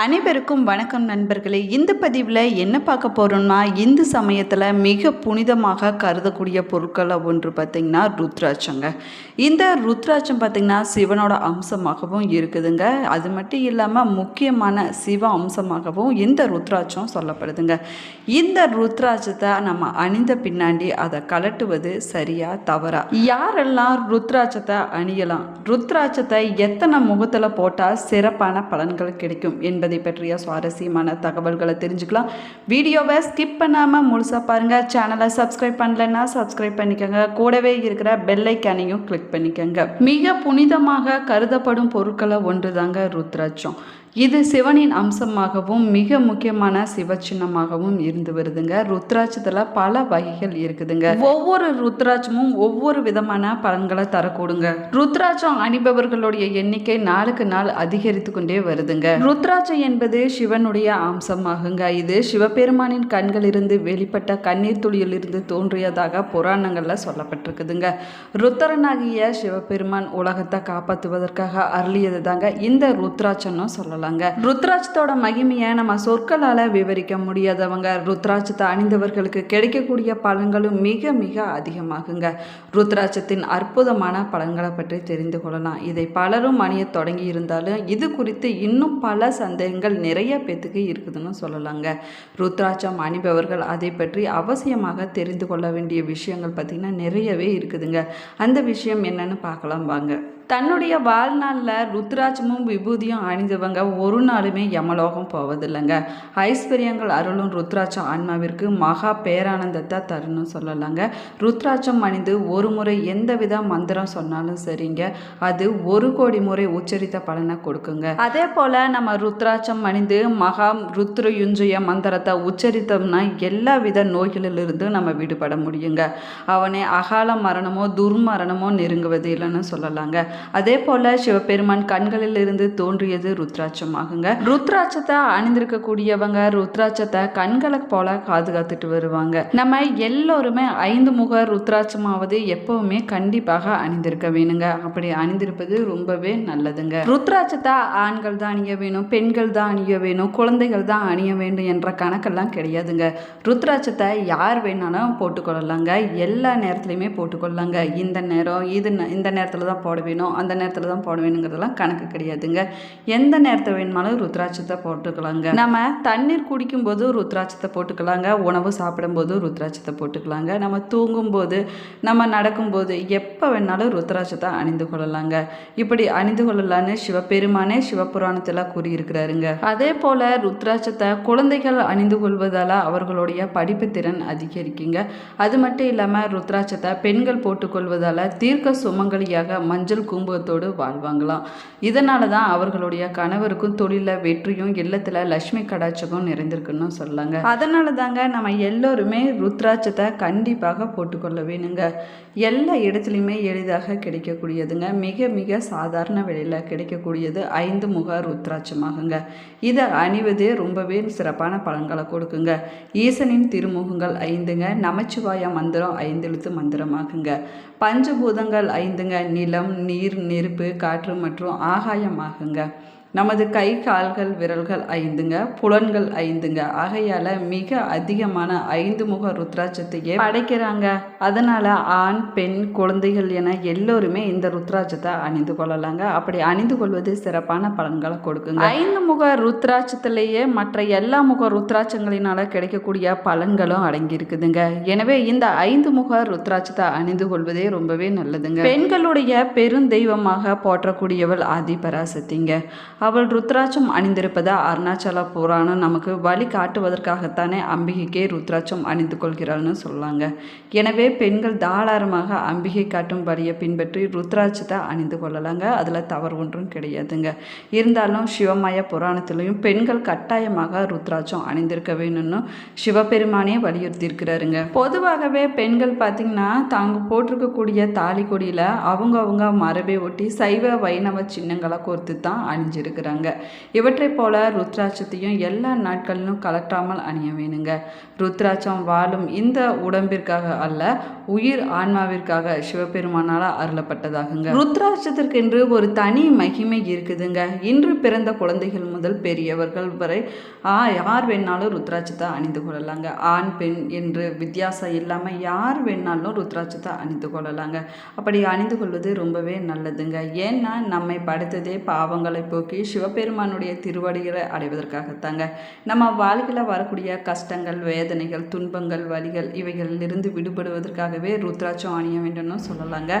அனைவருக்கும் வணக்கம் நண்பர்களே. இந்த பதிவில் என்ன பார்க்க போகிறோம்னா இந்து சமயத்தில் மிக புனிதமாக கருதக்கூடிய பொருட்களை ஒன்று பார்த்திங்கன்னா ருத்ராட்சங்க. இந்த ருத்ராட்சம் பார்த்திங்கன்னா சிவனோட அம்சமாகவும் இருக்குதுங்க. அது மட்டும் இல்லாமல் முக்கியமான சிவ அம்சமாகவும் இந்த ருத்ராட்சம் சொல்லப்படுதுங்க. இந்த ருத்ராட்சத்தை நம்ம அணிந்த பின்னாடி அதை கலட்டுவது சரியா தவறா? யாரெல்லாம் ருத்ராட்சத்தை அணியலாம்? ருத்ராட்சத்தை எத்தனை முகத்தில் போட்டால் சிறப்பான பலன்கள் கிடைக்கும் என்று என்பதை பற்றிய சுவாரஸ்யமான தகவல்களை தெரிஞ்சுக்கலாம். வீடியோவை ஸ்கிப் பண்ணாமல் முழுசாக பாருங்கள் சேனலை சப்ஸ்கிரைப் பண்ணலைன்னா சப்ஸ்கிரைப் பண்ணிக்கோங்க. கூடவே இருக்கிற பெல்லைக்கானையும் கிளிக் பண்ணிக்கோங்க. மிக புனிதமாக கருதப்படும் பொருட்களை ஒன்று தாங்க ருத்ராட்சம். இது சிவனின் அம்சமாகவும் மிக முக்கியமான சிவ சின்னமாகவும் இருந்து வருதுங்க. ருத்ராட்சத்தில் பல வகைகள் இருக்குதுங்க. ஒவ்வொரு ருத்ராட்சமும் ஒவ்வொரு விதமான பலன்களை தரக்கூடுங்க. ருத்ராட்சம் அணிபவர்களுடைய எண்ணிக்கை நாளுக்கு நாள் அதிகரித்து கொண்டே வருதுங்க. ருத்ராட்சம் என்பது சிவனுடைய அம்சமாகுங்க. இது சிவபெருமானின் கண்களிலிருந்து வெளிப்பட்ட கண்ணீர் துளியிலிருந்து தோன்றியதாக புராணங்கள்ல சொல்லப்பட்டிருக்குதுங்க. ருத்ரனாகிய சிவபெருமான் உலகத்தை காப்பாற்றுவதற்காக அருளியது தாங்க இந்த ருத்ராட்சம்னு சொல்லலாங்க ருத்ராட்சத்தோட மகிமையை நம்ம சொற்களால் விவரிக்க முடியாதவங்க. ருத்ராட்சத்தை அணிந்தவர்களுக்கு கிடைக்கக்கூடிய பலன்களும் மிக மிக அதிகமாகுங்க. ருத்ராட்சத்தின் அற்புதமான பலன்களை பற்றி தெரிந்து கொள்ளலாம். இதை பலரும் அணிய தொடங்கி இருந்தாலும் இது குறித்து இன்னும் பல சந்தேகங்கள் நிறைய பேத்துக்கு இருக்குதுன்னு சொல்லலாங்க. ருத்ராட்சம் அணிபவர்கள் அதை பற்றி அவசியமாக தெரிந்து கொள்ள வேண்டிய விஷயங்கள் பார்த்திங்கன்னா நிறையவே இருக்குதுங்க. அந்த விஷயம் என்னன்னு பார்க்கலாம் வாங்க. தன்னுடைய வாழ்நாளில் ருத்ராட்சமும் விபூதியும் அணிந்தவங்க ஒரு நாளுமே யமலோகம் போவதில்லைங்க. ஐஸ்வர்யங்கள் அருளும் ருத்ராட்சம் ஆன்மாவிற்கு மகா பேரானந்தத்தை தருணும் சொல்லலாங்க. ருத்ராட்சம் அணிந்து ஒரு முறை எந்தவித மந்திரம் சொன்னாலும் சரிங்க. அது ஒரு கோடி முறை உச்சரித்த பலனை கொடுக்குங்க. அதே போல் நம்ம ருத்ராட்சம் அணிந்து மகா ருத்ரயுஞ்சய மந்திரத்தை உச்சரித்தோம்னா எல்லா வித நோய்களிலிருந்து நம்ம விடுபட முடியுங்க. அவனை அகால மரணமோ துர்மரணமோ நெருங்குவது இல்லைன்னு சொல்லலாங்க. அதே போல சிவபெருமான் கண்களில் இருந்து தோன்றியது ருத்ராட்சமாகுங்க. ருத்ராட்சத்தை அணிந்திருக்கக்கூடியவங்க ருத்ராட்சத்தை கண்களை போல பாதுகாத்துட்டு வருவாங்க. நம்ம எல்லோருமே ஐந்து முக ருத்ராட்சமாவது எப்பவுமே கண்டிப்பாக அணிந்திருக்க வேணுங்க. அப்படி அணிந்திருப்பது ரொம்பவே நல்லதுங்க. ருத்ராட்சத்தை ஆண்கள் தான் அணிய வேணும் பெண்கள் தான் அணிய வேணும் குழந்தைகள் தான் அணிய வேண்டும் என்ற கணக்கெல்லாம் கிடையாதுங்க. ருத்ராட்சத்தை யார் வேணாலும் போட்டுக்கொள்ளலாங்க. எல்லா நேரத்துலையுமே போட்டுக்கொள்ளலாங்க. இந்த நேரம் இது ந- இந்த நேரத்தில் தான் போட வேணும். அந்த நேரத்தில் தான் போட வேணுங்கிறதெல்லாம் கணக்கு கிடையாதுங்க. எந்த நேரத்தில் வேணுமாலும் ருத்ராட்சத்தை போட்டுக்கலாங்க. நம்ம தண்ணீர் குடிக்கும்போது ருத்ராட்சத்தை போட்டுக்கலாங்க. உணவு சாப்பிடும்போது ருத்ராட்சத்தை போட்டுக்கலாங்க. நம்ம தூங்கும்போது நம்ம நடக்கும்போது எப்போ வேணாலும் ருத்ராட்சத்தை அணிந்து கொள்ளலாங்க. இப்படி அணிந்து கொள்ளலான்னு சிவபெருமானே சிவபுராணத்தில் கூறியிருக்கிறாருங்க. அதே போல் ருத்ராட்சத்தை குழந்தைகள் அணிந்து கொள்வதால் அவர்களுடைய படிப்பு திறன் அதிகரிக்குங்க. அது மட்டும் இல்லாமல் ருத்ராட்சத்தை பெண்கள் போட்டுக்கொள்வதால் தீர்க்க சுமங்கலியாக மஞ்சள் கும்பத்தோடு வாழ்வாங்களாம். இதனால தான் அவர்களுடைய கணவருக்கும் தொழிலில் வெற்றியும் இல்லத்தில் லட்சுமி கடாட்சகம் நிறைந்திருக்குன்னு சொல்லாங்க அதனால தாங்க நம்ம எல்லோருமே ருத்ராட்சத்தை கண்டிப்பாக போட்டுக்கொள்ள வேணுங்க. எல்லா இடத்துலையுமே எளிதாக கிடைக்கக்கூடியதுங்க. மிக மிக சாதாரண விலையில் கிடைக்கக்கூடியது ஐந்து முக ருத்ராட்சமாகுங்க. இதை அணிவதே ரொம்பவே சிறப்பான பலன்களை கொடுக்குங்க. ஈசனின் திருமுகங்கள் ஐந்துங்க. நமச்சிவாய மந்திரம் ஐந்தெழுத்து மந்திரமாகுங்க. பஞ்சபூதங்கள் ஐந்துங்க. நிலம் நீர் நீர் நெருப்பு காற்று மற்றும் ஆகாயம் ஆகுங்க நமது கை கால்கள் விரல்கள் ஐந்துங்க புலன்கள் ஐந்துங்க. ஆகையால மிக அதிகமான ஐந்து முக ருத்ராட்சத்தையே படைக்கிறாங்க. அதனால ஆண் பெண் குழந்தைகள் என எல்லோருமே இந்த ருத்ராட்சத்தை அணிந்து கொள்ளலாங்க. அப்படி அணிந்து கொள்வது சிறப்பான பலன்களை கொடுக்குங்க. ஐந்து முக ருத்ராட்சத்திலேயே மற்ற எல்லா முக ருத்ராட்சங்களினால கிடைக்கக்கூடிய பலன்களும் அடங்கி இருக்குதுங்க எனவே இந்த ஐந்து முக ருத்ராட்சத்தை அணிந்து கொள்வதே ரொம்பவே நல்லதுங்க. பெண்களுடைய பெருந்தெய்வமாக போற்றக்கூடியவள் ஆதிபராசக்திங்க. அவள் ருத்ராட்சம் அணிந்திருப்பதா? அருணாச்சல புராணம் நமக்கு வழி காட்டுவதற்காகத்தானே அம்பிகைக்கே ருத்ராட்சம் அணிந்து கொள்கிறாள்னு சொல்லாங்க. எனவே பெண்கள் தாராளமாக அம்பிகை காட்டும் வழியை பின்பற்றி ருத்ராட்சத்தை அணிந்து கொள்ளலாங்க. அதில் தவறு ஒன்றும் கிடையாதுங்க. இருந்தாலும் சிவமய புராணத்திலையும் பெண்கள் கட்டாயமாக ருத்ராட்சம் அணிந்திருக்க வேணும்னு சிவபெருமானே வலியுறுத்தியிருக்கிறாருங்க. பொதுவாகவே பெண்கள் பார்த்திங்கன்னா தாங்க போட்டிருக்கக்கூடிய தாலி கொடியில் அவங்க அவங்க மரபை ஒட்டி சைவ வைணவ சின்னங்களை கோர்த்து தான் அணிஞ்சிருக்கு அணிஞ்சிருக்கிறாங்க இவற்றை போல ருத்ராட்சத்தையும் எல்லா நாட்களிலும் கலட்டாமல் அணிய வேணுங்க. ருத்ராட்சம் வாழும் இந்த உடம்பிற்காக அல்ல உயிர் ஆன்மாவிற்காக சிவபெருமானால் அருளப்பட்டதாகுங்க. ருத்ராட்சத்திற்கென்று ஒரு தனி மகிமை இருக்குதுங்க. இன்று பிறந்த குழந்தைகள் முதல் பெரியவர்கள் வரை ஆ யார் வேணாலும் ருத்ராட்சத்தை அணிந்து கொள்ளலாங்க. ஆண் பெண் என்று வித்தியாசம் இல்லாமல் யார் வேணாலும் ருத்ராட்சத்தை அணிந்து கொள்ளலாங்க. அப்படி அணிந்து கொள்வது ரொம்பவே நல்லதுங்க. ஏன்னா நம்மை படைத்ததே பாவங்களை போக்கி சிவபெருமானுடைய திருவடிகளை அடைவதற்காகத்தாங்க. நம்ம வாழ்க்கையில் வரக்கூடிய கஷ்டங்கள் வேதனைகள் துன்பங்கள் வலிகள் இவைகளிலிருந்து விடுபடுவதற்காகவே ருத்ராட்சம் அணிய வேண்டும்னு சொல்லலாங்க.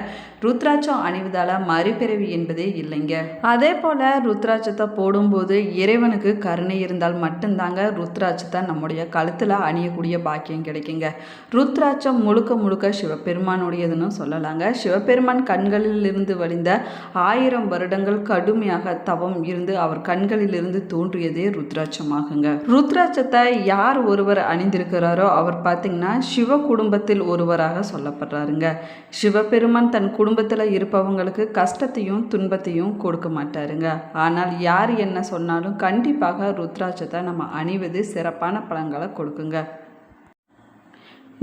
ருத்ராட்சம் அணிவதால் மறுபிறவி என்பதே இல்லைங்க. அதே போல் ருத்ராட்சத்தை போடும்போது இறைவனுக்கு கருணை இருந்தால் மட்டும்தாங்க ருத்ராட்சத்தை நம்முடைய கழுத்தில் அணியக்கூடிய பாக்கியம் கிடைக்குங்க. ருத்ராட்சம் முழுக்க முழுக்க சிவபெருமானுடையதுன்னு சொல்லலாங்க. சிவபெருமான் கண்களில் இருந்து வழிந்த ஆயிரம் வருடங்கள் கடுமையாக தவம் இருந்து அவர் கண்களிலிருந்து தோன்றியதே ருத்ராட்சமாகுங்க. ருத்ராட்சத்தை யார் ஒருவர் அணிந்திருக்கிறாரோ அவர் பார்த்தீங்கன்னா சிவ குடும்பத்தில் ஒருவராக சொல்லப்படுறாருங்க. சிவபெருமான் தன் குடும்பத்தில் இருப்பவங்களுக்கு கஷ்டத்தையும் துன்பத்தையும் கொடுக்க மாட்டாருங்க. ஆனால் யார் என்ன சொன்னாலும் கண்டிப்பாக ருத்ராட்சத்தை நம்ம அணிவது சிறப்பான பலன்களை கொடுக்குங்க.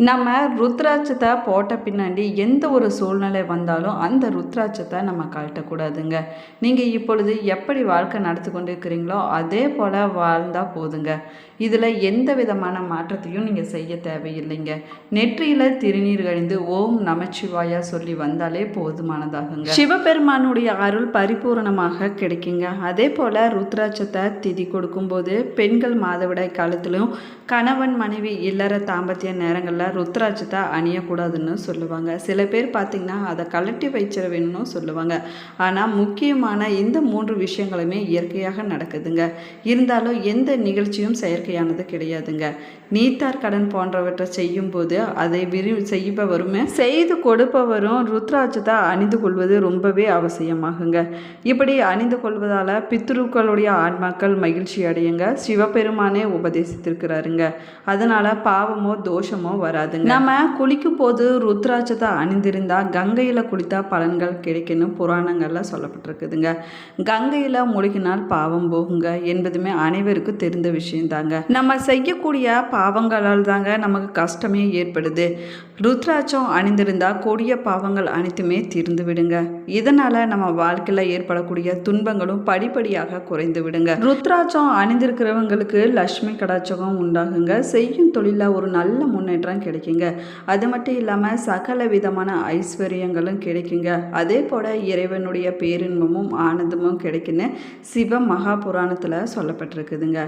நம்ம ருத்ராட்சத்தை போட்ட பின்னாடி எந்த ஒரு சூழ்நிலை வந்தாலும் அந்த ருத்ராட்சத்தை நம்ம கழட்டக்கூடாதுங்க. நீங்கள் இப்பொழுது எப்படி வாழ்க்கை நடத்தி கொண்டு இருக்கிறீங்களோ அதே போல் வாழ்ந்தால் போதுங்க. இதில் எந்த விதமான மாற்றத்தையும் நீங்கள் செய்ய தேவையில்லைங்க. நெற்றியில் திருநீர் கழிந்து ஓம் நமச்சிவாயா சொல்லி வந்தாலே போதுமானதாகுங்க. சிவபெருமானுடைய அருள் பரிபூரணமாக கிடைக்குங்க. அதே போல் ருத்ராட்சத்தை திதி கொடுக்கும்போது பெண்கள் மாதவிடாய் காலத்திலும் கணவன் மனைவி இல்லற தாம்பத்திய நேரங்களில் ருத்ராட்சத்தை அணியக்கூடாதுன்னு சொல்லுவாங்க. சில பேர் பார்த்திங்கன்னா அதை கழட்டி வைச்சிட வேணும்னு சொல்லுவாங்க. ஆனால் முக்கியமான இந்த மூன்று விஷயங்களுமே இயற்கையாக நடக்குதுங்க. இருந்தாலும் எந்த நிகழ்ச்சியும் செயற்கையானது கிடையாதுங்க. நீத்தார் கடன் போன்றவற்றை செய்யும்போது அதை விரு செய்பவருமே செய்து கொடுப்பவரும் ருத்ராட்சத்தை அணிந்து கொள்வது ரொம்பவே அவசியமாகுங்க. இப்படி அணிந்து கொள்வதால் பித்ருக்களுடைய ஆன்மாக்கள் மகிழ்ச்சி அடையுங்க. சிவபெருமானே உபதேசித்திருக்கிறாருங்க. அதனால் பாவமோ தோஷமோ வர வராதுங்க நம்ம குளிக்கும் போது ருத்ராட்சத்தை அணிந்திருந்தா கங்கையில் குளித்தா பலன்கள் கிடைக்கணும் புராணங்களில் சொல்லப்பட்டிருக்குதுங்க. கங்கையில் முழுகினால் பாவம் போகுங்க என்பதுமே அனைவருக்கும் தெரிந்த விஷயம்தாங்க. நம்ம செய்யக்கூடிய பாவங்களால் தாங்க நமக்கு கஷ்டமே ஏற்படுது. ருத்ராட்சம் அணிந்திருந்தால் கொடிய பாவங்கள் அனைத்துமே தீர்ந்து விடுங்க. இதனால் நம்ம வாழ்க்கையில் ஏற்படக்கூடிய துன்பங்களும் படிப்படியாக குறைந்து விடுங்க. ருத்ராட்சம் அணிந்திருக்கிறவங்களுக்கு லட்சுமி கடாச்சகம் உண்டாகுங்க. செய்யும் தொழிலில் ஒரு நல்ல முன்னேற்றம் கிடைக்குங்க. அது மட்டும் இல்லாமல் சகல விதமான ஐஸ்வர்யங்களும் கிடைக்குங்க. அதே போல் இறைவனுடைய பேரின்பமும் ஆனந்தமும் கிடைக்குன்னு சிவ மகா புராணத்தில் சொல்லப்பட்டிருக்குதுங்க.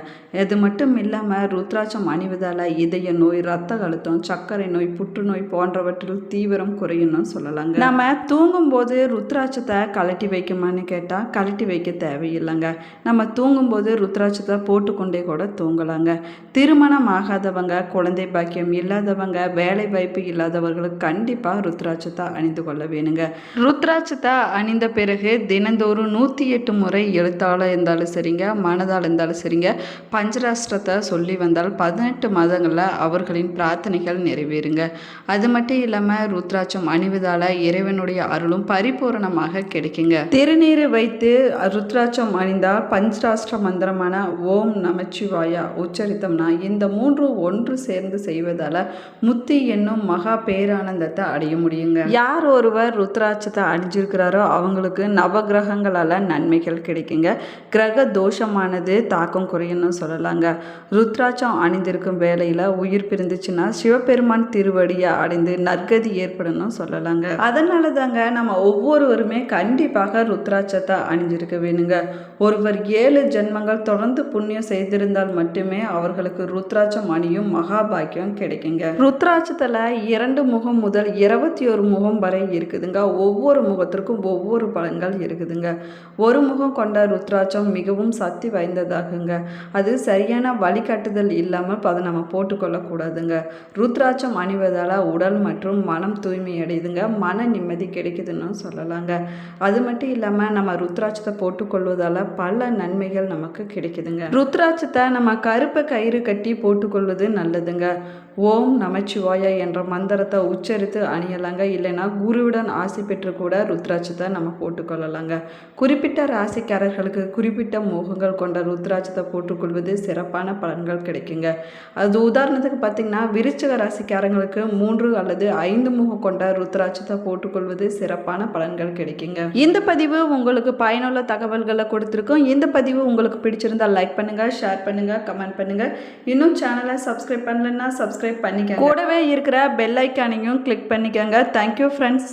அது மட்டும் இல்லாமல் ருத்ராட்சம் அணிவதால் இதய நோய் ரத்த அழுத்தம் சர்க்கரை நோய் புற்றுநோய் போன்றவற்றில் தீவிரம் குறையும்னு சொல்லலாங்க. நம்ம தூங்கும்போது ருத்ராட்சத்தை கழட்டி வைக்குமான்னு கேட்டால் கழட்டி வைக்க தேவையில்லைங்க. நம்ம தூங்கும்போது ருத்ராட்சத்தை போட்டுக்கொண்டே கூட தூங்கலாங்க. திருமணம் ஆகாதவங்க குழந்தை பாக்கியம் இல்லாதவங்க வேலை வாய்ப்பு இல்லாதவர்களுக்கு கண்டிப்பாக ருத்ராட்சத்தை அணிந்து கொள்ள வேணுங்க. ருத்ராட்சத்தை அணிந்த பிறகு தினந்தோறும் நூற்றி எட்டு முறை எழுத்தால் இருந்தாலும் சரிங்க மனதால் இருந்தாலும் சரிங்க பஞ்சராஷ்டிரத்தை சொல்லி வந்தால் பதினெட்டு மாதங்களில் அவர்களின் பிரார்த்தனைகள் நிறைவேறுங்க. அது மட்டும் இல்லாமல் ருத்ராட்சம் அணிவதால் இறைவனுடைய அருளும் பரிபூரணமாக கிடைக்குங்க. திருநீர் வைத்து ருத்ராட்சம் அணிந்தால் பஞ்சராஷ்டிர மந்திரமான ஓம் நமச்சிவாயா உச்சரித்தோம்னா இந்த மூன்று ஒன்று சேர்ந்து செய்வதால் முத்தி என்னும் மகா பேரானந்தத்தை அடைய முடியுங்க. யார் ஒருவர் ருத்ராட்சத்தை அணிஞ்சிருக்கிறாரோ அவங்களுக்கு நவகிரகங்களால் நன்மைகள் கிடைக்குங்க. கிரக தோஷமானது தாக்கம் குறையணும்னு சொல்லலாங்க. ருத்ராட்சம் அணிந்திருக்கும் வேலையில் உயிர் பிரிந்துச்சுன்னா சிவபெருமான் திருவடியை அடைந்து நற்கதி ஏற்படணும் சொல்லலாங்க. அதனால தாங்க நம்ம ஒவ்வொருவருமே கண்டிப்பாக ருத்ராட்சத்தை அணிஞ்சிருக்க வேணுங்க. ஒருவர் ஏழு ஜென்மங்கள் தொடர்ந்து புண்ணியம் செய்திருந்தால் மட்டுமே அவர்களுக்கு ருத்ராட்சம் அணியும் மகாபாக்கியம் கிடைக்குங்க. ருத்ராட்சத்தில் இரண்டு முகம் முதல் இருபத்தி ஒரு முகம் வரை இருக்குதுங்க. ஒவ்வொரு முகத்திற்கும் ஒவ்வொரு பலன்கள் இருக்குதுங்க. ஒரு முகம் கொண்ட ருத்ராட்சம் மிகவும் சக்தி வாய்ந்ததாகுங்க. அது சரியான வழிகாட்டுதல் இல்லாமல் அதை நம்ம போட்டுக்கொள்ளக்கூடாதுங்க. ருத்ராட்சம் அணிவதால் உடல் மற்றும் மனம் தூய்மை அடையுதுங்க மன நிம்மதி கிடைக்குதுன்னு சொல்லலாங்க. அது மட்டும் இல்லாமல் நம்ம ருத்ராட்சத்தை போட்டுக்கொள்வதால் பல நன்மைகள் நமக்கு கிடைக்குதுங்க. ருத்ராட்சத்தை நம்ம கருப்பை கயிறு கட்டி போட்டுக்கொள்வது நல்லதுங்க. ஓம் நம நமச்சிவாய என்ற மந்திரத்தை உச்சரித்து அணியலாங்க. இல்லைன்னா குருவுடன் ஆசி பெற்று கூட ருத்ராட்சத்தை நம்ம போட்டுக்கொள்ளலாங்க. குறிப்பிட்ட ராசிக்காரர்களுக்கு குறிப்பிட்ட மோகங்கள் கொண்ட ருத்ராட்சத்தை போட்டுக்கொள்வது சிறப்பான பலன்கள் கிடைக்குங்க. அது உதாரணத்துக்கு பார்த்தீங்கன்னா விருச்சக ராசிக்காரங்களுக்கு மூன்று அல்லது ஐந்து முகம் கொண்ட ருத்ராட்சத்தை போட்டுக்கொள்வது சிறப்பான பலன்கள் கிடைக்குங்க. இந்த பதிவு உங்களுக்கு பயனுள்ள தகவல்களை கொடுத்துருக்கோம். இந்த பதிவு உங்களுக்கு பிடிச்சிருந்தா லைக் பண்ணுங்க ஷேர் பண்ணுங்க கமெண்ட் பண்ணுங்க. இன்னும் சேனலை சப்ஸ்கிரைப் பண்ணலன்னா சப்ஸ்கிரைப் பண்ணிக்க கூடவே இருக்கிற பெல் ஐக்கானையும் கிளிக் பண்ணிக்கோங்க. Thank you friends